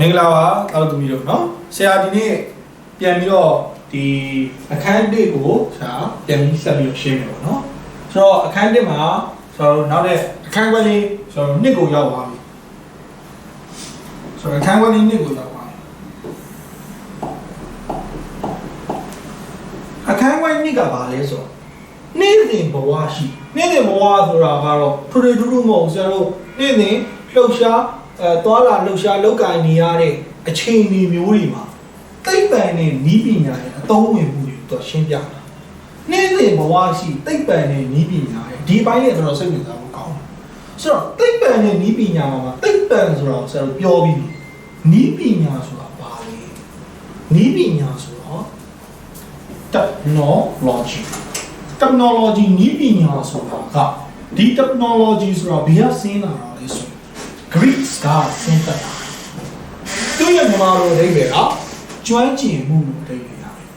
မင်္ဂလာပါတောက်သူမျိုးတို့เนาะဆရာဒီနေ့ပြန်ပြီးတော့ဒီအခန်းတစ်ကိုဆရာပြန်ပြီးဆက်ပြီးရှင်းမယ်ပေါ့เนาะဆိုတော့အခန်းတစ်မှာဆိုတော့နောက်တဲ့အခန်းခွဲလေးဆိုတော့နှစ်ကိုရောက်သွားပြီဆိုတော့အခန်းခွဲလေးနှစ်ကိုရောက်သွားပြီအခန်းခွဲနှစ်ကဘာလဲဆိုတော့နေ့စဉ်ဘဝရှိနေ့စဉ်ဘဝဆိုတာကတော့ထူထူထူးထူးမဟုတ်ဘူးဆရာတို့နေ့စဉ်လှုပ်ရှား အဲသွားလာလှုပ်ရှားလောက်ကင်နေရတဲ့အခြေအနေမျိုးတွေမှာသိပ္ပံနဲ့ဤပညာရဲ့အသုံးဝင်မှုတွေကိုသူကရှင်းပြတာနေ့စဉ်ဘဝရှိသိပ္ပံနဲ့ဤပညာရဲ့ဒီဘိုင်းနဲ့တော်တော်စိတ်ဝင်စားဖို့ကောင်းတယ်ဆိုတော့သိပ္ပံနဲ့ဤပညာမှာမှာသိပ္ပံဆိုတော့ဆရာတို့ပြောပြီးပြီဤပညာဆိုတာဘာလဲဤပညာဆိုတော့ technology technology နည်းပညာဆိုတာကဒီ technology ဆိုတာဘယ်ကဆင်းလာတာလဲဆိုရင် Greek ကဆင်းသက်တာသူရဲ့မြန်မာလိုအဓိပ္ပာယ်ကကျွမ်းကျင်မှုလို့အဓိပ္ပာယ်ရတယ်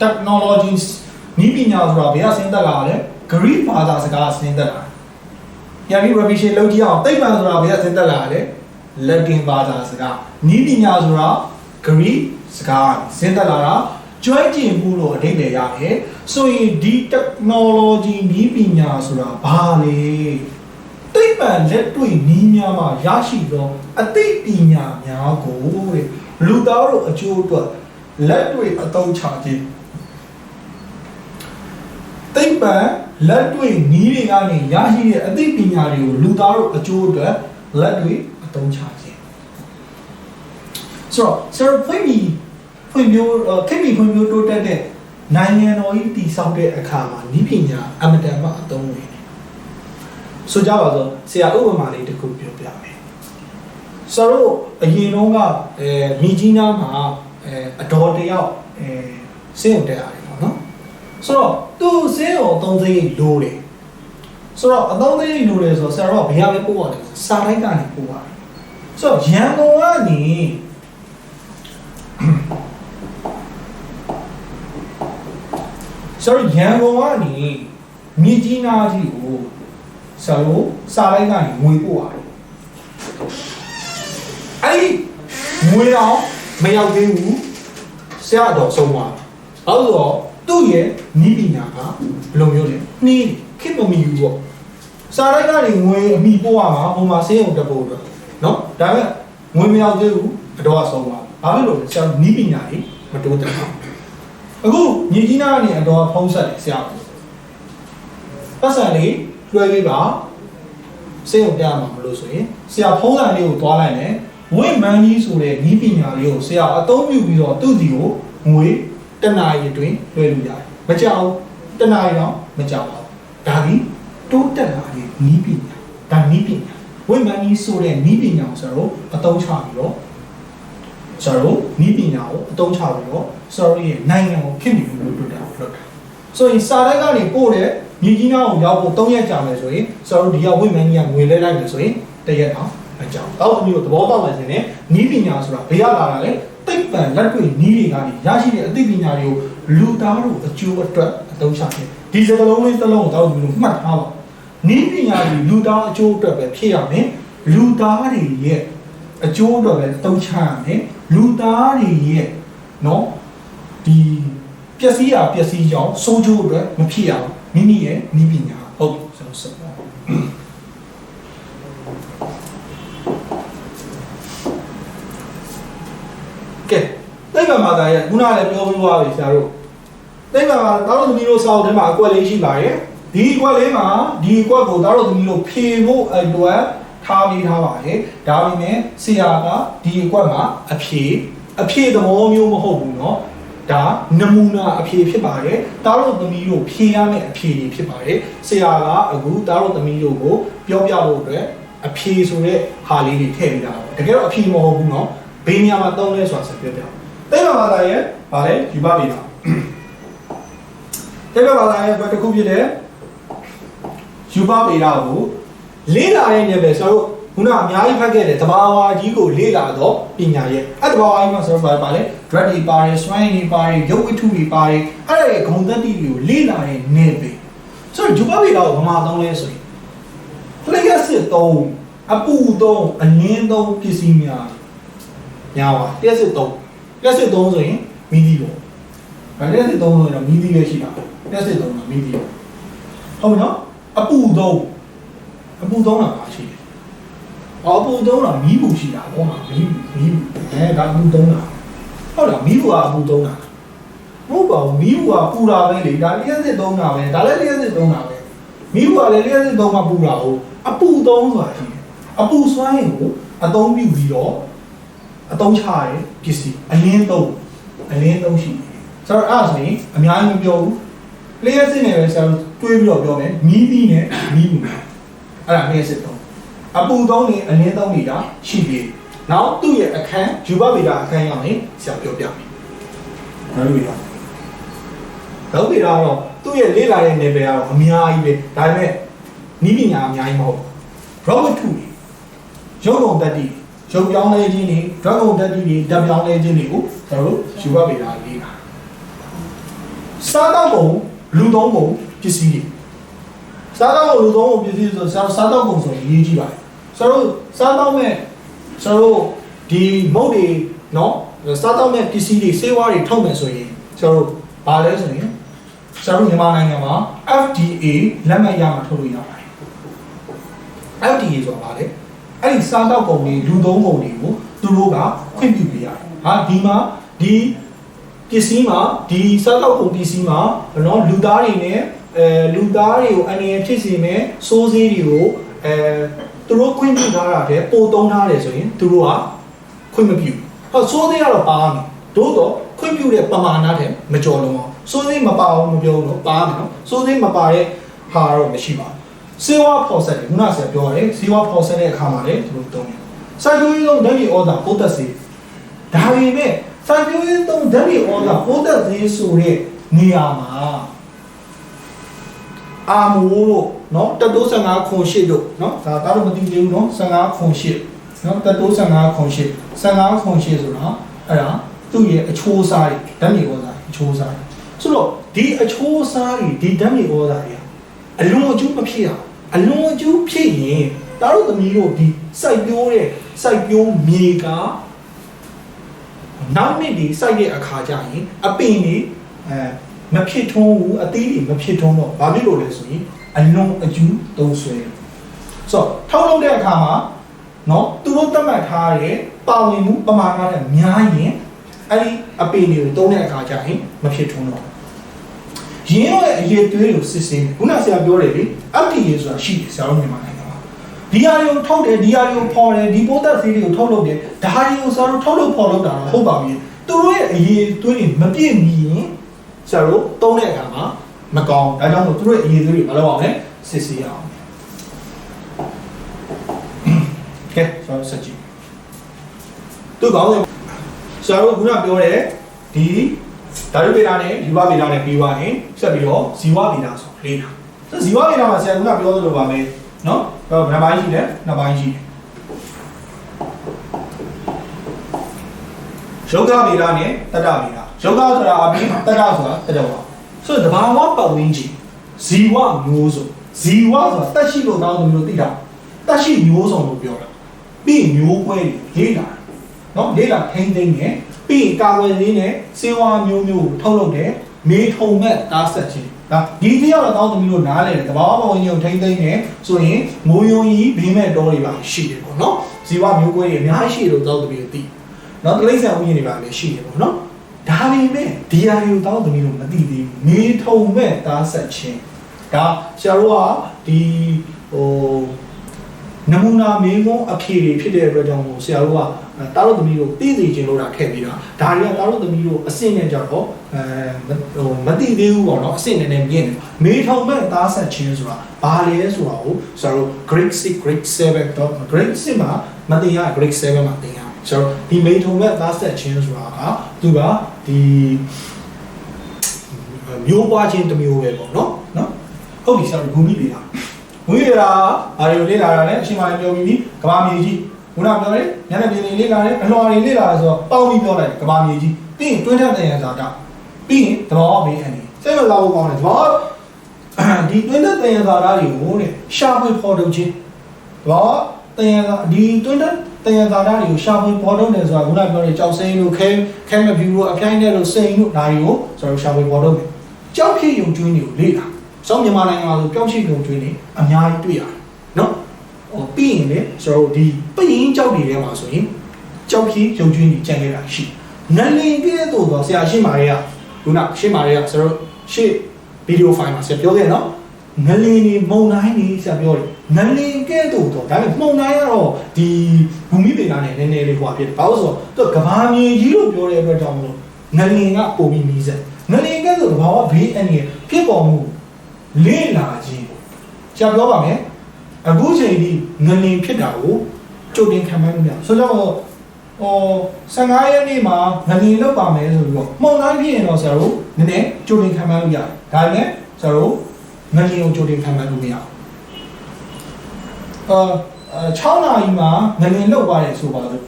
technology နည်းပညာဆိုတာဘယ်ကဆင်းသက်လာလဲ Greek ဘာသာစကားဆင်းသက်လာတယ်ပြန်ပြီး revision လုပ်ကြည့်အောင်သိပ္ပံဆိုတာဘယ်ကဆင်းသက်လာလဲ Latin ဘာသာစကားနည်းပညာဆိုတာ Greek စကားဆင်းသက်လာတာကျွမ်းကျင်မှုလို့အဓိပ္ပာယ်ရတယ်ဆိုရင်ဒီ technology နည်းပညာဆိုတာဘာလဲ သိပ္ပံလက်တွေ့နည်းများမှာရရှိသောအသိပညာများကိုတဲ့လူသားတို့အကျိုးအတွက်လက်တွေ့အသုံးချခြင်းသိပ္ပံလက်တွေ့နည်းတွေကနေရရှိတဲ့အသိပညာတွေကိုလူသားတို့အကျိုးအတွက်လက်တွေ့အသုံးချခြင်းဆိုတော့ဆရာဖွင့်ပြီးဖွင့်မျိုးခေတ်ပြီးဖွင့်မျိုးတိုးတက်တဲ့နိုင်ငံတော်ကြီးတည်ဆောက်တဲ့အခါမှာဤပညာအမတန်မှအသုံးဝင်တယ် ဆိုကြပါစို့ဆရာဥပမာလေးတစ်ခုပြောပြမယ်ဆရာတို့အရင်တုန်းကအဲမိကြီးနားမှာအဲအတော်တယောက်အဲစင်းုံတက်ရတယ်ပေါ့နော်ဆိုတော့သူစင်းုံအသုံးသိလိုတယ်ဆိုတော့အသုံးသိလိုတယ်ဆိုတော့ဆရာတို့ကဘယ်ရပဲပို့ရတယ်စာတိုင်းကနေပို့ရတယ်ဆိုတော့ရန်ကုန်ကနေဆိုတော့ရန်ကုန်ကနေမြစ်ကြီးနားကြီးကို ဆရာတို့စာလိုက်ကနေငွေပို့ရတယ်အဲ့ဒီငွေတော့မရောက်သေးဘူးဆရာတော်ဆုံးသွားဘာလို့ဆိုတော့သူ့ရဲ့နီးပညာကဘယ်လိုမျိုးလဲနှီးခေတ်မမီဘူးပေါ့စာလိုက်ကနေငွေအမိပို့ရမှာဟိုမှာဆေးရုံတက်ဖို့အတွက်နော်ဒါပေမဲ့ငွေမရောက်သေးဘူးအတော်ကဆုံးသွားဘာဖြစ်လို့လဲဆရာနီးပညာကြီးမတိုးတက်ဘူးအခုညီကြီးနာကနေအတော်ဖုံးဆက်တယ်ဆရာပတ်စံလေး လွှဲပေးပါစေုံပြမှာမလို့ဆိုရင်ဆရာဖုံးစံလေးကိုသွားလိုက်မယ်ဝိမန်ကြီးဆိုတဲ့ဤပညာလေးကိုဆရာအသုံးပြုပြီးတော့သူ့စီကိုငွေတနာရီအတွင်းလွှဲလို့ရတယ်မကြောက်တနာရီတော့မကြောက်ပါဘူးဒါဒီတိုးတက်လာတဲ့ဤပညာဒါဤပညာဝိမန်ကြီးဆိုတဲ့ဤပညာကိုဆရာတို့အသုံးချပြီးတော့ဆရာတို့ဤပညာကိုအသုံးချပြီးတော့ဆရာတို့ရဲ့နိုင်ငံကိုခင်ဗျူလို့တွေ့တာလုပ်တာဆိုရင်စာတိုက်ကနေပို့တဲ့ မြေကြီးနားကိုရောက်ဖို့၃ရက်ကြာမယ်ဆိုရင်ဆရာတို့ဒီကဝိမန်ကြီးကငွေလဲလိုက်မယ်ဆိုရင်တရက်တော့အကြောင်းတော့အမျိုးသဘောပေါက်မယ်ဆိုရင်နီးပညာဆိုတာဘယ်ရလာတာလဲသိပ္ပံလက်တွေ့နီးတွေကနေရရှိတဲ့အသိပညာတွေကိုလူသားတို့အကျိုးအတွက်အသုံးချတယ်ဒီစကားလုံးလေးတစ်လုံးကိုတော့ဒီလိုမှတ်ထားပါနီးပညာတွေလူသားအကျိုးအတွက်ပဲဖြစ်ရမယ်လူသားတွေရဲ့အကျိုးအတွက်ပဲအသုံးချရမယ်လူသားတွေရဲ့နော်ဒီပျက်စီးရပျက်စီးကြောင်းစိုးကျိုးအတွက်မဖြစ်ရအောင် မိမိရဲ့နီးပညာဟုတ်ကျွန်တော်ဆက်ပါကဲသိပ္ပံဘာသာရဲ့ခုနကလည်းပြောပြီးသွားပြီဆရာတို့သိပ္ပံဘာသာတော်တို့သမီးတို့စာအုပ်ထဲမှာအကွက်လေးရှိပါတယ်ဒီအကွက်လေးမှာဒီအကွက်ကိုတော်တို့သမီးတို့ဖြေဖို့အတွက်ထားပေးထားပါတယ်ဒါပေမဲ့ဆရာကဒီအကွက်မှာအဖြေအဖြေသဘောမျိုးမဟုတ်ဘူးเนาะ ဒါနမူနာအဖြေဖြစ်ပါတယ်တားတို့သမီးတို့ဖြေရမယ့်အဖြေတွေဖြစ်ပါတယ်ဆရာကအခုတားတို့သမီးတို့ကိုပြောပြဖို့အတွက်အဖြေဆိုတဲ့ဟာလေးတွေထည့်ပေးတာပေါ့တကယ်တော့အဖြေမဟုတ်ဘူးเนาะဘေးနေရာမှာသုံးလဲဆိုတာဆက်ပြောပြတိတ်ဘာသာရဲ့ဗာလဲယူပါပြီလားတိတ်ဘာသာရဲ့ဘယ်တစ်ခုဖြစ်တဲ့ယူပါပေတာကိုလေးလာတဲ့နေရာပဲဆိုတော့ ခုနအများကြီးဖတ်ခဲ့တဲ့တဘာဝကြီးကိုလေ့လာတော့ပညာရဲ့အဲ့တဘာဝကြီးမှာဆိုတော့ဗာလဲ drug တွေပါတယ် swine တွေပါတယ်ရုပ်ဝတ္ထုတွေပါတယ်အဲ့ဒါရဲ့ဂုဏ်သတ္တိတွေကိုလေ့လာတဲ့နေပဲဆိုတော့ဂျူပါပေတာကိုဘာမှသုံးလဲဆိုရင်လျှက်စစ်သုံးအပူသုံးအလင်းသုံးပစ္စည်းများများပါလျှက်စစ်3လျှက်စစ်3ဆိုရင်မီဒီပေါ့ဒါလျှက်စစ်3ဆိုရင်တော့မီဒီပဲရှိတာလျှက်စစ်3ကမီဒီပေါ့ဟုတ်ပြီနော်အပူ3အပူ3တာပါရှိတယ် အော်အပူ3တာမီးပူရှိတာပေါ့မှာမီးမီးအဲဒါအပူ3တာဟုတ်လားမီးပူကအပူ3တာမဟုတ်ပါဘူးမီးပူကပူတာပဲလေဒါလျှက်စစ်3တာပဲဒါလည်းလျှက်စစ်3တာပဲမီးပူကလည်းလျှက်စစ်3မှာပူတာဟုတ်အပူ3ဆိုတာရှိတယ်အပူစွမ်းရင်ကိုအသုံးပြုပြီးတော့အတုံးချရဲပစ္စည်းအလင်းသုံးအလင်းသုံးရှိတယ်ဆိုတော့အဲ့ဒါဆိုရင်အများကြီးမပြောဘူးလျှက်စစ်နေပဲဆရာတို့တွေးပြီးတော့ပြောမယ်မီးပြီးနဲ့မီးဘူးအဲ့ဒါလျှက်စစ်သုံး အပူသုံးနေအလင်းသုံးနေတာရှိပြီနောက်သူ့ရဲ့အခန်းယူဘဗေဒအခန်းရောက်ရင်ဆရာပြောပြမယ်ဘာလို့လဲတော့ဗေဒကတော့သူ့ရဲ့လေ့လာတဲ့ level ကတော့အများကြီးပဲဒါပေမဲ့နီးပညာအများကြီးမဟုတ်ဘူး Robert 2ရုပ်ပုံတက်တည်ရုပ်ပြောင်းလဲခြင်းတွေ drug ပုံတက်တည်တွေဓာတ်ပြောင်းလဲခြင်းတွေကိုကျွန်တော်တို့ယူဘဗေဒလေးတာစားတော့ပုံလူသုံးပုံပစ္စည်းတွေ စားတော့လူသုံးပုံပစ္စည်းဆိုစားစားတော့ပုံဆိုရင်ရေးကြည့်ပါကျွန်တော်တို့စားတော့မဲ့ကျွန်တော်တို့ဒီမုတ်တွေနော်စားတော့မဲ့ပစ္စည်းတွေစေဝါတွေထုတ်မယ်ဆိုရင်ကျွန်တော်တို့ဘာလဲဆိုရင်ကျွန်တော်တို့မြန်မာနိုင်ငံမှာ FDA လက်မှတ်ရမှာထုတ်လို့ရပါတယ် FDA ဆိုတာဘာလဲအဲ့ဒီစားတော့ပုံတွေလူသုံးပုံတွေကိုသူတို့ကခွင့်ပြုပေးရတယ်ဟာဒီမှာဒီပစ္စည်းမှာဒီစားတော့ပုံပစ္စည်းမှာနော်လူသားတွေနဲ့ အဲလူသားတွေကိုအနေနဲ့ဖြစ်စေမဲ့စိုးစေးတွေကိုအဲသူတို့ခွင့်ပြုထားတာတဲ့ပို့သုံးထားတယ်ဆိုရင်သူတို့ကခွင့်မပြုဟောစိုးစေးကတော့ပါမယ်တို့တော့ခွင့်ပြုတဲ့ပမာဏတဲ့မကျော်လုံးအောင်စိုးစေးမပါအောင်မပြောဘူးတော့ပါမယ်နော်စိုးစေးမပါတဲ့ဟာတော့မရှိပါဘူးစေဝါဖော်ဆက်တယ်ခုနကဆရာပြောရတယ်စေဝါဖော်ဆက်တဲ့အခါမှာလည်းသူတို့သုံးတယ်စိုက်ပျိုးရေးသုံးဓာတ်မြေဩဇာပိုးသက်စေဒါပေမဲ့စိုက်ပျိုးရေးသုံးဓာတ်မြေဩဇာပိုးသက်စေဆိုတဲ့နေရာမှာ အာမိုးတို့နော်တတိုး15ခွန်8တို့နော်ဒါတားလို့မသိသေးဘူးနော်15ခွန်8နော်တတိုး15ခွန်8 15ခွန်8ဆိုတာအဲ့ဒါသူ့ရဲ့အချိုးစားတွေဓာတ်မြေဩဇာအချိုးစားတွေဆိုတော့ဒီအချိုးစားတွေဒီဓာတ်မြေဩဇာတွေအလွန်အကျူးမဖြစ်အောင်အလွန်အကျူးဖြစ်ရင်တားတို့သမီးတို့ဒီစိုက်ပျိုးတဲ့စိုက်ပျိုးမြေကနောက်နှစ်ဒီစိုက်တဲ့အခါကျရင်အပင်တွေအဲ မဖြစ်ထွန်းဘူးအသီးတွေမဖြစ်ထွန်းတော့ဘာဖြစ်လို့လဲဆိုရင်အလွန်အကျူးသုံးဆွဲတယ်ဆိုတော့ထုတ်လုပ်တဲ့အခါမှာเนาะသူတို့သတ်မှတ်ထားတဲ့ပါဝင်မှုပမာဏနဲ့များရင်အဲ့ဒီအပင်တွေကိုသုံးတဲ့အခါကျရင်မဖြစ်ထွန်းတော့ရင်းရဲ့အရေးသွေးကိုစစ်စင်းခုနဆရာပြောတယ်လေ FDA ဆိုတာရှိတယ်ဆရာတို့မြန်မာနိုင်ငံမှာဒီဟာတွေကိုထုတ်တယ်ဒီဟာတွေကိုဖော်တယ်ဒီပိုးသက်ဆေးတွေကိုထုတ်လုပ်တယ်ဒါဟာတွေကိုဆရာတို့ထုတ်လုပ်ဖော်လုပ်တာတော့ဟုတ်ပါပြီသူတို့ရဲ့အရေးသွေးတွေမပြည့်မီရင် ဆရာတို့သုံးတဲ့အခါမှာမကောင်းဒါကြောင့်မို့သူတို့ရဲ့အရေးသွေးတွေမလုပ်အောင်လဲစစ်ဆေးအောင်ကဲဆရာတို့ဆက်ကြည့်သူကောင်းတယ်ဆရာတို့ခုနပြောတဲ့ဒီဓာတုဗေဒနဲ့ယူဝဗေဒနဲ့ပြီးသွားရင်ဆက်ပြီးတော့ဇီဝဗေဒဆိုလေးတာဆိုဇီဝဗေဒမှာဆရာကပြောသလိုပါမယ်နော်တော့ဘယ်နှပိုင်းရှိလဲနှစ်ပိုင်းရှိတယ်ယောဂဗေဒနဲ့တတ္တဗေဒ ယောဂဆိုတာအပြင်တတ္တဆိုတာတတ္တဝါဆိုတော့တဘာဝပတ်ဝန်းကျင်ဇီဝမျိုးစုံဇီဝဆိုတာတက်ရှိလို့တောင်းလို့မျိုးသိတာတက်ရှိမျိုးစုံလို့ပြောတာပြီးမျိုးကွဲတွေလေးတာနော်လေးတာထိမ့်သိမ့်နေပြီးရင်ကာဝယ်လေးနဲ့စေဝါမျိုးမျိုးကိုထုတ်လုပ်တယ်မေထုံမဲ့တားဆက်ခြင်းဒါဒီတရားတော့တောင်းသမီးတို့နားလဲတယ်တဘာဝပတ်ဝန်းကျင်ကိုထိမ့်သိမ့်နေဆိုရင်မိုးယုံကြီးဘင်းမဲ့တော်တွေပါရှိတယ်ပေါ့နော်ဇီဝမျိုးကွဲတွေအများကြီးရှိလို့တောင်းသမီးတို့သိနော်တိရစ္ဆာန်ဥယျာဉ်တွေပါလည်းရှိတယ်ပေါ့နော် ဒါပေမဲ့ဒီအရာကိုတောင်းသမီးတို့မသိသေးဘူးမေထုံမဲ့တားဆက်ခြင်းဒါဆရာတို့ကဒီဟိုနမူနာမင်းကုန်းအဖြေတွေဖြစ်တဲ့အတွက်ကြောင့်မို့ဆရာတို့ကတားလို့သမီးတို့သိသိချင်းလို့တာထည့်ပြီးတာဒါတွေကတားလို့သမီးတို့အဆင့်နဲ့ကြတော့အဲဟိုမသိသေးဘူးပေါ့နော်အဆင့်နဲ့နဲ့မြင်တယ်မေထုံမဲ့သားဆက်ချင်းဆိုတာဘာလဲဆိုတာကိုဆရာတို့ grade 6 grade 7တော့ grade 6မှာမသိရ grade 7မှာသင်ရမယ်ဆိုတော့ဒီမေထုံမဲ့သားဆက်ချင်းဆိုတာကသူက ဒီမျိုးပွားခြင်းတစ်မျိုးပဲပေါ့နော်နော်ဟုတ်ပြီဆရာတို့ဂုဏ်မိလေလားဝိရတာဘာတွေလေ့လာတာလဲအရှင်မလေးပြောပြီးပြီကဘာမြေကြီးခုနပြောတယ်ညနေပြည်နေလေ့လာတယ်အလွှာတွေလေ့လာတယ်ဆိုတော့ပေါင်းပြီးပြောလိုက်ကဘာမြေကြီးပြီးရင်တွင်းထက်တဲ့ရန်စာတာပြီးရင်သဘောဘေးအနေစိတ်မလာဘူးကောင်းတယ်သဘောဒီတွင်းထက်တဲ့ရန်စာတာတွေကိုတဲ့ရှာဖွေဖော်ထုတ်ခြင်းသဘောတဲ့ရန်စာဒီတွင်းထက် တယံသာဓာတွေကိုရှာဖွေပေါ်ထုတ်တယ်ဆိုတာခုနပြောတဲ့ကြောက်စိမ်းတို့ခဲခဲမဖြူတို့အပြိုင်နဲ့တို့စိန်တို့ဒါတွေကိုကျွန်တော်ရှာဖွေပေါ်ထုတ်တယ်ကြောက်ဖြစ်ယုံကျွင်းတွေကိုလေ့လာစောင်းမြန်မာနိုင်ငံမှာဆိုကြောက်ဖြစ်ယုံကျွင်းတွေအများကြီးတွေ့ရတယ်နော်ဟိုပြီးရင်လေကျွန်တော်တို့ဒီပရင်ကြောက်တွေထဲမှာဆိုရင်ကြောက်ဖြစ်ယုံကျွင်းတွေကြံခဲ့တာရှိနလင်ကဲ့သို့သောဆရာရှင်းမာတွေကခုနရှင်းမာတွေကကျွန်တော်ရှေ့ဗီဒီယိုဖိုင်မှာဆရာပြောခဲ့နော် ငလင်နေမုံတိုင်းနေဆက်ပြောတယ်ငလင်ကဲ့သို့တော့ဒါပေမဲ့မုံတိုင်းကတော့ဒီဘူမိပေနာနဲ့နည်းနည်းလေးဟိုဖြစ်တယ်ဘာလို့ဆိုတော့သူကဘာမြေကြီးလို့ပြောတဲ့အတွက်ကြောင့်မလို့ငလင်ကပုံပြီးနီးစက်ငလင်ကဲ့သို့ဘာဝဘေးအန္တရာယ်ဖြစ်ပေါ်မှုလေ့လာခြင်းဆရာပြောပါမယ်အခုချိန်ဒီငလင်ဖြစ်တာကိုကြိုတင်ခံမှန်းလို့မရဆိုတော့ဟို15ရက်နေ့မှာငလင်လောက်ပါမယ်ဆိုပြီးတော့မုံတိုင်းဖြစ်ရင်တော့ဆရာတို့နည်းနည်းကြိုတင်ခံမှန်းလို့ရတယ်ဒါပေမဲ့ဆရာတို့ ငလျင်ကိုကြိုတင်ခံမှန်းလို့မရဘူးအာ6နာရီမှာငလျင်လောက်သွားတယ်ဆိုပါစို့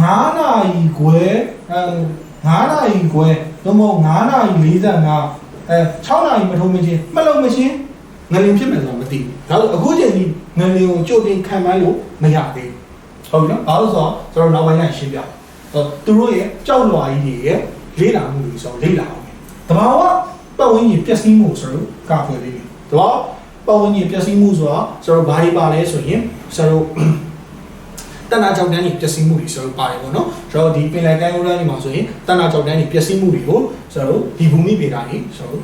9နာရီခွဲအဲ9နာရီခွဲသို့မဟုတ်9နာရီ45အဲ6နာရီမထုံးမချင်းမလုံးမချင်းငလျင်ဖြစ်မယ်ဆိုတာမသိဘူးဒါဆိုအခုချိန်ကြီးငလျင်ကိုကြိုတင်ခံမှန်းလို့မရသေးဘူးဟုတ်ပြီနော်ဘာလို့ဆိုတော့ကျွန်တော်နောက်ပိုင်းကရှင်းပြဟောသူတို့ရဲ့ကြောက်လွာကြီးတွေရဲ့လေးလာမှုတွေဆိုတော့လေးလာအောင်တဘာဝ ပတ်ဝန်းကျင်ပျက်စီးမှုဆိုတော့ကာကွယ်ပေးတယ်။ဒါပတ်ဝန်းကျင်ပျက်စီးမှုဆိုတာဆိုတော့ဘာတွေပါလဲဆိုရင်ဆိုတော့တဏှာကြောင့်တန်းကြီးပျက်စီးမှုတွေဆိုတော့ပါတယ်ပေါ့နော်။ဆိုတော့ဒီပင်လယ်ကမ်းရိုးတန်းတွေမှာဆိုရင်တဏှာကြောင့်တန်းကြီးပျက်စီးမှုတွေကိုဆိုတော့ဒီဘူမိဗေဒတွေဆိုတော့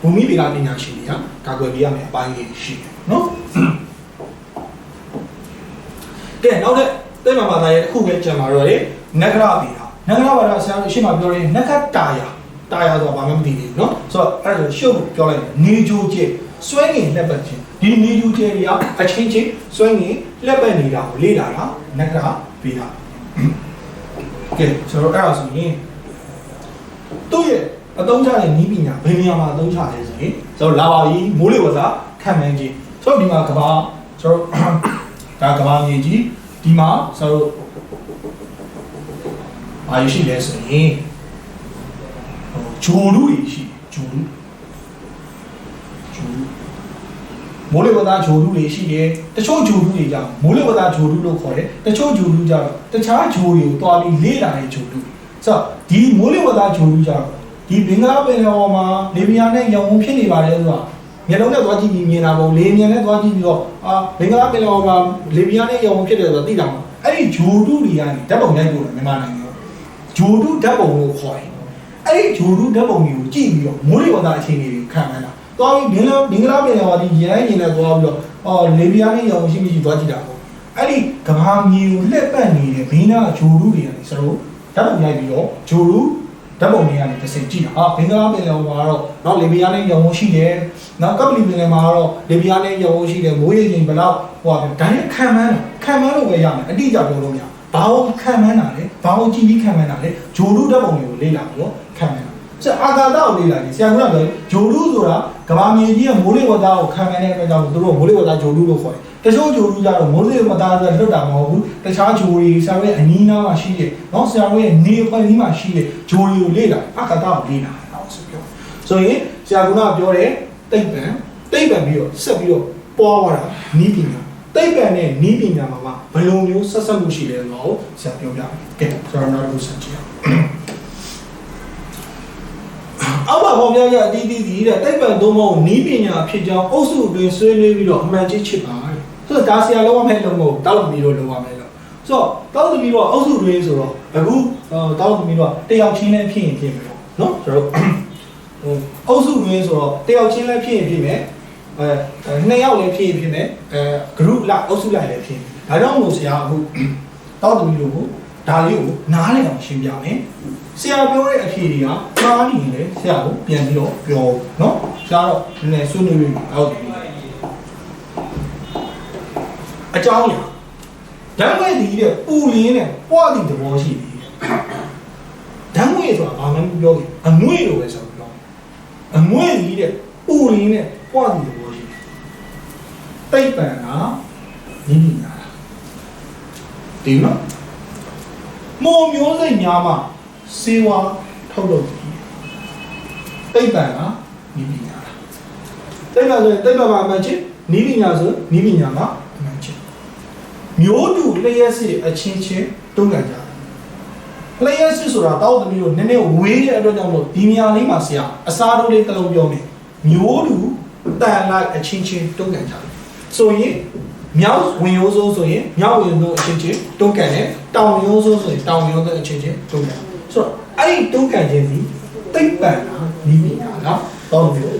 ဘူမိဗေဒပညာရှင်တွေကကာကွယ်ပေးရမယ်အပိုင်းလေးရှိတယ်နော်။ကဲနောက်တဲ့သိမှမှာသားရဲ့အခုပဲကြံပါတော့လေနဂရဗေဒနဂရဗေဒဆရာတို့ရှင်းမှာပြောရင်နဂတာယာ တာယာဆိုတာဘာမှမသိသေးဘူးเนาะဆိုတော့အဲ့ဒါဆိုရှုပ်ပြောလိုက်နေကြိုးကျဲစွဲငင်လက်ပတ်ခြင်းဒီနေကြိုးကျဲတွေကအချင်းချင်းစွဲငင်လက်ပတ်နေတာကိုလေ့လာတာနဂရဗေဒကဲဆိုတော့အဲ့ဒါဆိုရင်သူ့ရဲ့အသုံးချတဲ့နီးပညာဘယ်နေရာမှာအသုံးချလဲဆိုရင်ဆိုတော့လာပါကြီးမိုးလေဝသခံမှန်းခြင်းဆိုတော့ဒီမှာကဘာဆိုတော့ဒါကဘာမြေကြီးဒီမှာဆိုတော့ဘာရှိလဲဆိုရင်ဟို ဂျိုလူတွေရှိဂျိုလူဂျိုလူမိုးလေဝသဂျိုလူတွေရှိတယ်တချို့ဂျိုလူတွေကြောင့်မိုးလေဝသဂျိုလူလို့ခေါ်တယ်တချို့ဂျိုလူကြောင့်တခြားဂျိုတွေကိုတွားပြီးလေ့လာတဲ့ဂျိုလူဆိုတော့ဒီမိုးလေဝသဂျိုလူကြောင့်ဒီဘင်္ဂလားပင်လယ်အော်မှာလေဗီယာနဲ့ရောင်ဝန်းဖြစ်နေပါတယ်ဆိုတာမျက်လုံးနဲ့သွားကြည့်ပြီးမြင်တာပေါ့လေမြန်နဲ့သွားကြည့်ပြီးတော့အာဘင်္ဂလားပင်လယ်အော်မှာလေဗီယာနဲ့ရောင်ဝန်းဖြစ်တယ်ဆိုတာသိတာမဟုတ်အဲ့ဒီဂျိုလူတွေကနေဓာတ်ပုံရိုက်ပို့တယ်မြန်မာနိုင်ငံဂျိုလူဓာတ်ပုံကိုခေါ်တယ် အဲ့ဒီဂျိုလူဓာတ်ပုံတွေကိုကြည့်ပြီးတော့မိုးလေဝသအခြေအနေတွေခံမှန်းတာ။သွားပြီးဘင်္ဂလားဘင်္ဂလားပြည်နယ်မှာဒီရန်ရင်နဲ့သွားပြီးတော့အော်လေဗီယာနဲ့ရောင်ရှိမရှိသွားကြည့်တာပေါ့။အဲ့ဒီကဘာမြေကိုလှည့်ပတ်နေတဲ့ဘင်းနာဂျိုလူတွေကနေစတော့ဓာတ်ပုံရိုက်ပြီးတော့ဂျိုလူဓာတ်ပုံတွေကနေတစ်စိမ်ကြည့်တာ။ဟာဘင်္ဂလားပြည်နယ်မှာတော့နောက်လေဗီယာနဲ့ရောင်ရှိတယ်။နောက်ကပလီပြည်နယ်မှာတော့လေဗီယာနဲ့ရောင်ရှိတယ်မိုးရေချိန်ဘယ်လောက်ဟိုဟာဒါနဲ့ခံမှန်းတာခံမှန်းလို့ပဲရမယ်အတိအကျပြောလို့မရဘူး။ဘာလို့ခံမှန်းတာလဲဘာလို့ကြည့်ပြီးခံမှန်းတာလဲဂျိုလူဓာတ်ပုံတွေကိုလေ့လာပြီးတော့ ခံမှန်းတာဆရာအာဂါတကိုလေ့လာတယ်ဆရာကပြောဂျိုလူဆိုတာကဘာမြေကြီးကမိုးလေဝသကိုခံမှန်းတဲ့အတွက်ကြောင့်သူတို့မိုးလေဝသဂျိုလူလို့ခေါ်တယ်တချို့ဂျိုလူကြတော့မိုးလေဝသဆိုလွတ်တာမဟုတ်ဘူးတခြားဂျိုတွေဆရာရဲ့အနီးနားမှာရှိတဲ့နော်ဆရာရဲ့နေဖွဲ့နီးမှာရှိတဲ့ဂျိုတွေကိုလေ့လာအာဂါတကိုလေ့လာတော့ဆိုပြောဆိုရင်ဆရာကပြောတယ်တိတ်ပံတိတ်ပံပြီးတော့ဆက်ပြီးတော့ပွားသွားတာနီးပညာတိတ်ပံနဲ့နီးပညာမှာဘယ်လိုမျိုးဆက်ဆက်မှုရှိလဲတော့ဆရာပြောပြမယ်ကဲဆိုတော့နောက်တစ်ခုဆက်ကြည့်အောင် အောက်မှာပေါ်ပြရအတီးတီးတီးတဲ့တိတ်ပံသုံးဖို့နီးပညာဖြစ်ကြောင်းအုပ်စုအတွင်းဆွေးနွေးပြီးတော့အမှန်ကြီးချစ်ပါတဲ့ဆိုတော့ဒါဆရာလုံးဝမဲ့လုံးမဟုတ်တောက်သမီးတို့လုံးဝမဲ့လို့ဆိုတော့တောက်သမီးတို့အုပ်စုတွင်းဆိုတော့အခုတောက်သမီးတို့တယောက်ချင်းလည်းဖြစ်ရင်ဖြစ်မယ်ပေါ့နော်ကျွန်တော်ဟိုအုပ်စုတွင်းဆိုတော့တယောက်ချင်းလည်းဖြစ်ရင်ဖြစ်မယ်အဲနှစ်ယောက်လည်းဖြစ်ရင်ဖြစ်မယ်အဲ group လိုက်အုပ်စုလိုက်လည်းဖြစ်ဒါကြောင့်မို့ဆရာအခုတောက်သမီးတို့ကိုဒါလေးကိုနားလည်အောင်ရှင်းပြမယ် ဆရာပြောတဲ့အဖြေတွေကမှားနေရင်လည်းဆရာကိုပြန်ပြီးတော့ပြောနော်ဆရာတော့နည်းနည်းဆွေးနွေးပြီးဟုတ်တယ်အကြောင်းညာဓာတ်ငွေဒီတဲ့ပူလင်းနဲ့ပွားသည့်သဘောရှိတယ်ဓာတ်ငွေဆိုတာဘာမှမပြောဘူးအငွေလိုပဲဆိုတော့အငွေဒီတဲ့ပူလင်းနဲ့ပွားသည့်သဘောရှိတယ်တိတ်ပံကနိမိညာဒီနော်မော်မျိုးစိတ်များမှာ စေဝါထုတ်လုပ်တယ်တိတ်ပံကနိမိညာတိတ်ပံဆိုရင်တိတ်ပံမှာအမှန်ချင်းနိမိညာဆိုနိမိညာမှာအမှန်ချင်းမျိုးတူလျှက်စစ်အချင်းချင်းတွန်းကန်ကြတယ်လျှက်စစ်ဆိုတာတောက်သမီးတို့နည်းနည်းဝေးတဲ့အတွက်ကြောင့်မို့ဒီနေရာလေးမှာဆရာအစားတိုးလေးတစ်လုံးပြောမယ်မျိုးတူတန်လိုက်အချင်းချင်းတွန်းကန်ကြတယ်ဆိုရင်မြောက်ဝင်ရိုးစိုးဆိုရင်မြောက်ဝင်ရိုးစိုးအချင်းချင်းတွန်းကန်တယ်တောင်ရိုးစိုးဆိုရင်တောင်ရိုးစိုးအချင်းချင်းတွန်းကန် ဆိုတော့အဲ့ဒီတုံ့ကန်ခြင်းစီသိပ္ပံကနိမိတာကတော့ပြော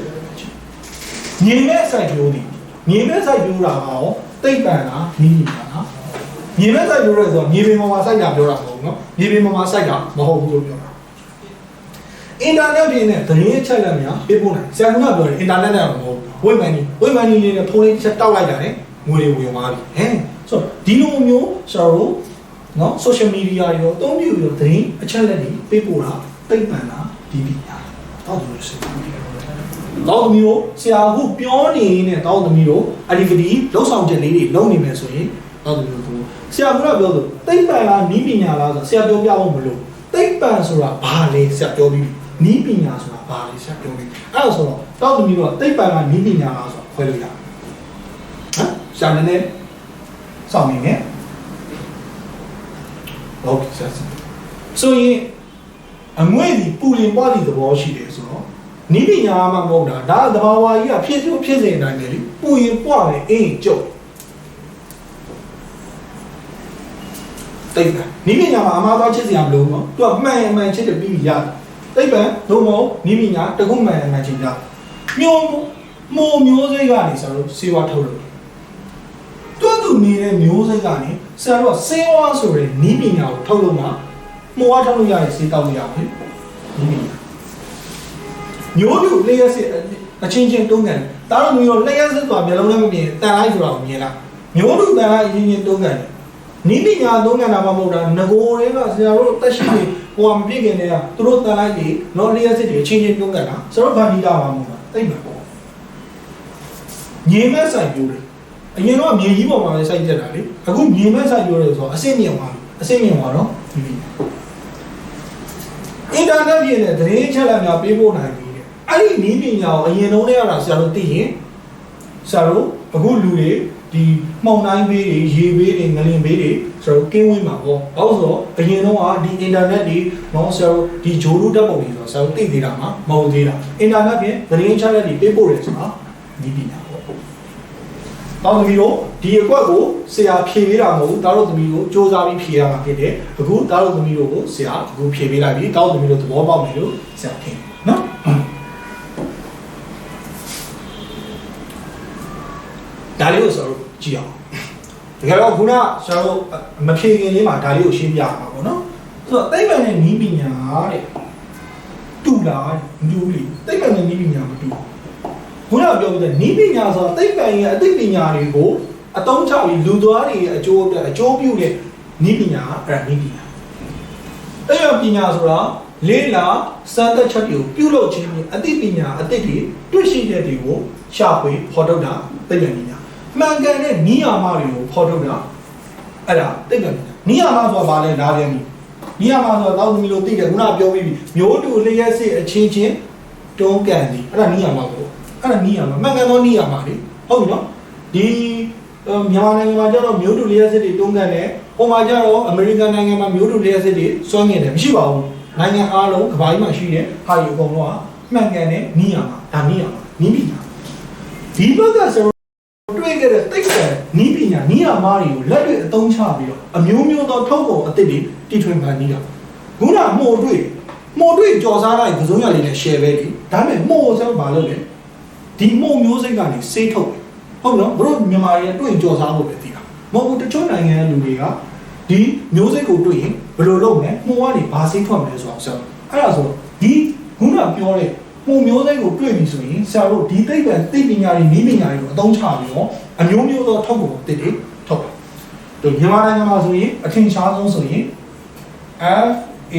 ညင်မဲ့ဆိုင်ရိုးသည်ညင်မဲ့ဆိုင်ရိုးတာကရောသိပ္ပံကနိမိတာနော်ညင်မဲ့ဆိုင်ရိုးရဲဆိုတော့ညင်ပင်ပေါ်မှာစိုက်တာပြောတာမဟုတ်ဘူးနော်ညင်ပင်ပေါ်မှာစိုက်တာမဟုတ်ဘူးလို့ပြောတာအင်တာနက်တွေနဲ့သတင်းအချက်အလက်များပေးပို့နိုင်ဆရာကပြောတယ်အင်တာနက်နဲ့မဟုတ်ဝိမန်ကြီးဝိမန်ကြီးလေးနဲ့ဖုန်းလေးချက်တောက်လိုက်တာ ਨੇ ငွေတွေဝင်သွားပြီဟဲ့ဆိုတော့ဒီလိုမျိုးကျွန်တော်တို့ နော် social media တွေရောအသုံးပြုပြီးတော့သတင်းအချက်အလက်တွေပေးပို့တာသိပ္ပံတာဒီပညာတောက်သမီးတို့ဆရာတောက်သမီးတို့ဆရာအခုပြောနေနေတဲ့တောက်သမီးတို့ activity လောက်ဆောင်ချက်လေးတွေလုပ်နေမယ်ဆိုရင်တောက်သမီးတို့ဆရာကပြောလို့သိပ္ပံလားနီးပညာလားဆိုဆရာပြောပြအောင်မလို့သိပ္ပံဆိုတာဘာလဲဆရာပြောပြီးနီးပညာဆိုတာဘာလဲဆရာပြောပြီးအဲ့ဒါဆိုတော့တောက်သမီးတို့သိပ္ပံကနီးပညာလားဆိုတာခွဲလို့ရဟမ်ဆရာလည်းနဲ့စောင့်နေတယ် ဟုတ်ကဲ့ဆရာဆိုရင်အငွေ့ဒီပူလင်ပွားသည့်သဘောရှိတယ်ဆိုတော့နီးပညာမှမဟုတ်တာဒါသဘာဝကြီးကဖြစ်ဖြစ်ဖြစ်စေနိုင်တယ်လေပူရင်ပွားတယ်အင်းကျုပ်တိတ်ပံနီးပညာမှာအမှားသွားချစ်စရာမလိုဘူးနော်သူကမှန်မှန်ချစ်တယ်ပြီးပြီရတယ်တိတ်ပံဒုံမောနီးပညာတကုမှန်မှန်ချစ်ကြမျိုးမိုးမျိုးစိတ်ကနေဆိုတော့စေဝါထုတ်လို့တွတ်သူ နေတဲ့မျိုးစိတ်ကနေဆရာတို့ကစေဝါဆိုတဲ့နီးပညာကိုထုတ်လို့မှမိုးဝါထုတ်လို့ရရင်စေတောက်လို့ရတယ်နီးပညာမျိုးတူလျှက်စစ်အချင်းချင်းတုံးကန်တားတော့မျိုးလျှက်စစ်ဆိုတာမျိုးလုံးနဲ့မမြင်တန်လိုက်ဆိုတာကိုမြင်လားမျိုးတူတန်လိုက်အချင်းချင်းတုံးကန်တယ်နိပညာသုံးကဏ္ဍမှာမဟုတ်တာငကိုတွေကဆရာတို့တက်ရှိနေဟိုကမပြည့်ခင်တည်းကသူတို့တန်လိုက်ပြီးနော်လျှက်စစ်တွေအချင်းချင်းသုံးကဏ္ဍဆရာတို့ဗန္ဒီတာမှာမဟုတ်တာတိတ်မှာပေါ့ညင်မဲ့ဆိုင်ပြိုးတယ် အရင်တော့မြေကြီးပေါ်မှာလည်းစိုက်ကြတာလေအခုညင်မဲ့ဆိုင်ပြိုးတယ်ဆိုတော့အဆင့်မြင့်သွားပြီအဆင့်မြင့်သွားတော့ဒီပြီအင်တာနက်ပြည့်တဲ့သတင်းချက်လက်များပေးပို့နိုင်ပြီတဲ့အဲ့ဒီနည်းပညာကိုအရင်ဆုံးတည်းရတာဆရာတို့သိရင်ဆရာတို့အခုလူတွေဒီမှောင်တိုင်းဘေးတွေရေဘေးတွေငလင်ဘေးတွေဆိုတော့ကင်းဝေးမှာပေါ့။ဘာလို့ဆိုတော့အရင်တော့ကဒီအင်တာနက်တွေနော်ဆရာတို့ဒီဂျိုလူဓာတ်ပုံတွေဆိုတော့ဆရာတို့သိသေးတာမှမဟုတ်သေးတာ။အင်တာနက်ပြင်သတင်းချလက်တွေပေးပို့တယ်ဆိုတာဒီပညာ ပေါ့။တောင်းသမီးတို့ဒီအကွက်ကိုဆရာဖြေပေးတာမဟုတ်ဘူး။တားတို့သမီးတို့စူးစမ်းပြီးဖြေရမှာဖြစ်တယ်။အခုတားတို့သမီးတို့ကိုဆရာအခုဖြေပေးလိုက်ပြီ။တောင်းသမီးတို့သဘောပေါက်မယ်လို့ဆရာထင်တယ်နော်။ဒါလေးကိုဆိုတော့ကြည့်အောင်တကယ်တော့ခုနဆရာတို့မဖြေခင်လေးမှာဒါလေးကိုရှင်းပြရမှာပေါ့နော်ဆိုတော့သိပ္ပံနဲ့နီးပညာတဲ့တူလားမတူဘူးလေသိပ္ပံနဲ့နီးပညာမတူဘူး ခုနကပြောပြတဲ့နီးပညာဆိုတာသိပ္ပံရဲ့အသိပညာတွေကိုအသုံးချပြီးလူသားတွေရဲ့အကျိုးအတွက်အကျိုးပြုတဲ့နီးပညာအဲ့ဒါနီးပညာအဲ့ရပညာဆိုတာလေးလာစမ်းသပ်ချက်တွေကိုပြုလုပ်ခြင်းဖြင့်အသိပညာအသိတွေတွေ့ရှိတဲ့တွေကိုရှာဖွေဖော်ထုတ်တာသိပ္ပံပညာမှန်ကန်တဲ့နီးယာမတွေကိုဖော်ထုတ်တာအဲ့ဒါသိတယ်နီးယာမဆိုတာဘာလဲလာပြန်ပြီနီးယာမဆိုတာတောက်သမီးလို့သိတယ်ခုနပြောပြီးပြီမျိုးတူလျက်စစ်အချင်းချင်းတွန်းကန်သည်အဲ့ဒါနီးယာမပေါ့ အဲ့ဒါနီးယာမမှန်ကန်သောနီးယာမလေဟုတ်ပြီနော်ဒီမြန်မာနိုင်ငံမှာကျတော့မျိုးတူလျက်စစ်တွေတွန်းကန်တယ်ဟိုမှာကျတော့အမေရိကန်နိုင်ငံမှာမျိုးတူလျက်စစ်တွေစွန့်ငင်တယ်မရှိပါဘူးနိုင်ငံအားလုံးကမ္ဘာကြီးမှာရှိတဲ့ဟာယူအကုန်လုံးကမှန်ကန်တဲ့နီးယာမဒါနီးယာမနီးပညာဒီဘက်ကဆိုတွေ့ခဲ့တဲ့တိတ်ဆန်နီးပညာနီးယာမားတွေကိုလက်တွေ့အသုံးချပြီးတော့အမျိုးမျိုးသောထုတ်ကုန်အသစ်တွေတီထွင်ဖန်တီးတာခုနမှုံတွေ့မှုံတွေ့ကြော်စားလိုက်ပစုံရလေးနဲ့ share ပဲလေဒါပေမဲ့မှုံဆိုဘာလုပ်လဲ ဒီမှုံမျိုးစိတ်ကနေစေးထုတ်တယ်ဟုတ်နော်ဘတို့မြန်မာတွေတွေ့ကြော်စားဖို့ပဲသိတာမဟုတ်ဘူးတချို့နိုင်ငံရဲ့လူတွေကဒီမျိုးစိတ်ကိုတွေ့ရင်ဘယ်လိုလုပ်မလဲမှုံကနေဘာစေးထွက်မလဲဆိုတော့ဆိုအဲ့ဒါဆိုဒီခုနပြောတဲ့ပုံမျိုးစိတ်ကိုတွေ့ပြီဆိုရင်ဆရာတို့ဒီသိပ္ပံသိပညာတွေနည်းပညာတွေကိုအသုံးချပြီးတော့အမျိုးမျိုးသောထုတ်ကုန်တစ်တွေထုတ်တယ်။တို့မြန်မာနိုင်ငံမှာဆိုရင်အထင်ရှားဆုံးဆိုရင် F A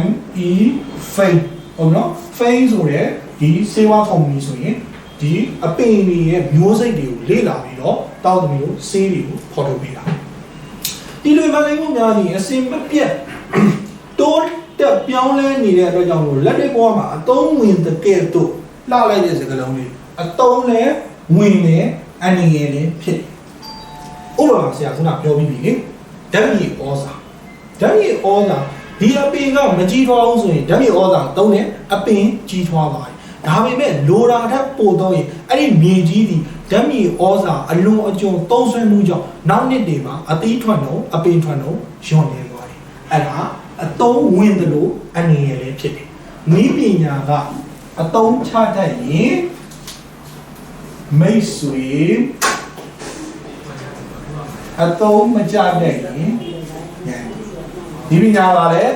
N E Fame ဟုတ်နော် Fame ဆိုတဲ့ ဒီစေဝါကုမ္ပဏီဆိုရင်ဒီအပင်တွေရဲ့မျိုးစိတ်တွေကိုလေ့လာပြီးတော့တောက်သမီးကိုဆေးတွေကိုဖော်ထုတ်ပေးတာ။ဒီလိုမှလည်းများကြီးအစင်မပြတ်တိုးတက်ပြောင်းလဲနေတဲ့အတွက်ကြောင့်မို့လက်တွေ့ဘဝမှာအသုံးဝင်တဲ့ကဲ့သို့လှလိုက်တဲ့စကားလုံးလေးအသုံးလဲဝင်တယ်အနေငယ်လေးဖြစ်တယ်။ဥပမာဆရာခုနပြောပြီးပြီလေဓာတ်မြေဩဇာဓာတ်မြေဩဇာဒီအပင်ကမကြီးထွားအောင်ဆိုရင်ဓာတ်မြေဩဇာသုံးတယ်အပင်ကြီးထွားသွားတယ် ဒါပေမဲ့လိုရာထက်ပိုတော့ရင်အဲ့ဒီမြေကြီးဒီဓာတ်မြေဩဇာအလွန်အကျွံသုံးဆွဲမှုကြောင့်နောက်နှစ်တွေမှာအသီးထွက်တော့အပင်ထွက်တော့ညွန့်နေသွားတယ်အဲ့ဒါအသုံးဝင်တယ်လို့အနေရလည်းဖြစ်တယ်နီးပညာကအသုံးချတတ်ရင်မိတ်ဆွေအသုံးမချတတ်ရင်ညံဒီပညာကလည်း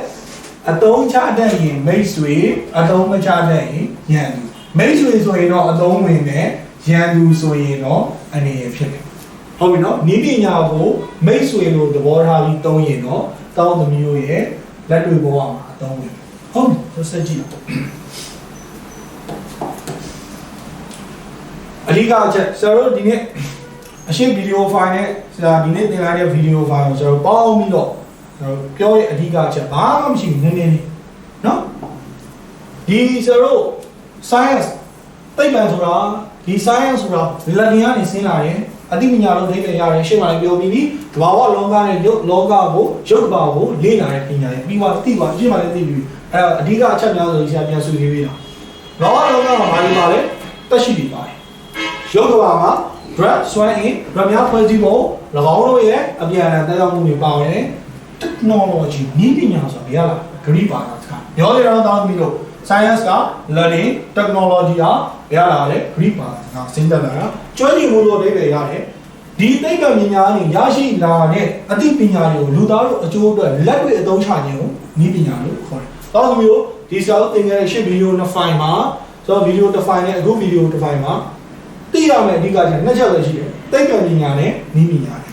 အသုံးချတတ်ရင်မိတ်ဆွေအသုံးမချတတ်ရင်ညံမိတ်ဆွေဆိုရင်တော့အသုံးဝင်တယ်ရန်သူဆိုရင်တော့အနေရဖြစ်တယ်ဟုတ်ပြီနော်နီးပညာကိုမိတ်ဆွေလို့သဘောထားပြီးသုံးရင်တော့တောင်းသမီးတို့ရဲ့လက်တွေ့ဘဝမှာအသုံးဝင်ဟုတ်ပြီဆက်ကြည့်အဓိကအချက်ဆရာတို့ဒီနေ့အရှင်းဗီဒီယိုဖိုင်နဲ့ဆရာဒီနေ့သင်လိုက်တဲ့ဗီဒီယိုဖိုင်ကိုဆရာတို့ပေါင်းပြီးတော့ ဆရာတို့ပြောရဲ့အဓိကအချက်ဘာမှမရှိဘူးနည်းနည်းလေးနော်ဒီဆရာတို့ science သိပ္ပံဆိုတာဒီ science ဆိုတာလက်တင်ကနေဆင်းလာတယ်အသိပညာလုံးသိပ္ပံရတယ်ရှင်းပါလေပြောပြီးပြီတဘာဝလောကနဲ့ရုပ်လောကကိုရုပ်တဘာကိုလေ့လာတဲ့ပညာရဲ့ပြီးသွားသိပါရှင်းပါလေသိပြီအဲ့တော့အဓိကအချက်များဆိုဆရာပြန်ဆွေးနွေးပေးတာတဘာဝလောကမှာဘာတွေပါလဲတက်ရှိပြီပါတယ်ရုပ်ကဘာမှာ drug စွမ်းအင် drug များဖွဲ့စည်းပုံ၎င်းတို့ရဲ့အပြန်အလှန်တက်ရောက်မှုတွေပါဝင်တယ် technology နည်းပညာဆိုတာဘယ်ရလားဂရိပါတာစကားပြောရတော့တောင်းပြီးတော့ science က learning technology ကဘယ်ရလားလဲဂရိပါတာစကားစဉ်းစားလာတာကျွမ်းကျင်မှုလို့အဓိပ္ပာယ်ရတယ်ဒီသိပ္ပံပညာနဲ့ရရှိလာတဲ့အသိပညာတွေကိုလူသားတို့အကျိုးအတွက်လက်တွေ့အသုံးချခြင်းကိုနည်းပညာလို့ခေါ်တယ်။တောင်းမျိုးဒီစာအုပ်သင်ခဲ့တဲ့ရှစ်ဗီဒီယိုနှစ်ဖိုင်မှာဆိုတော့ဗီဒီယိုတစ်ဖိုင်နဲ့အခုဗီဒီယိုတစ်ဖိုင်မှာသိရမယ့်အဓိကချက်နှစ်ချက်ပဲရှိတယ်။သိပ္ပံပညာနဲ့နည်းပညာနဲ့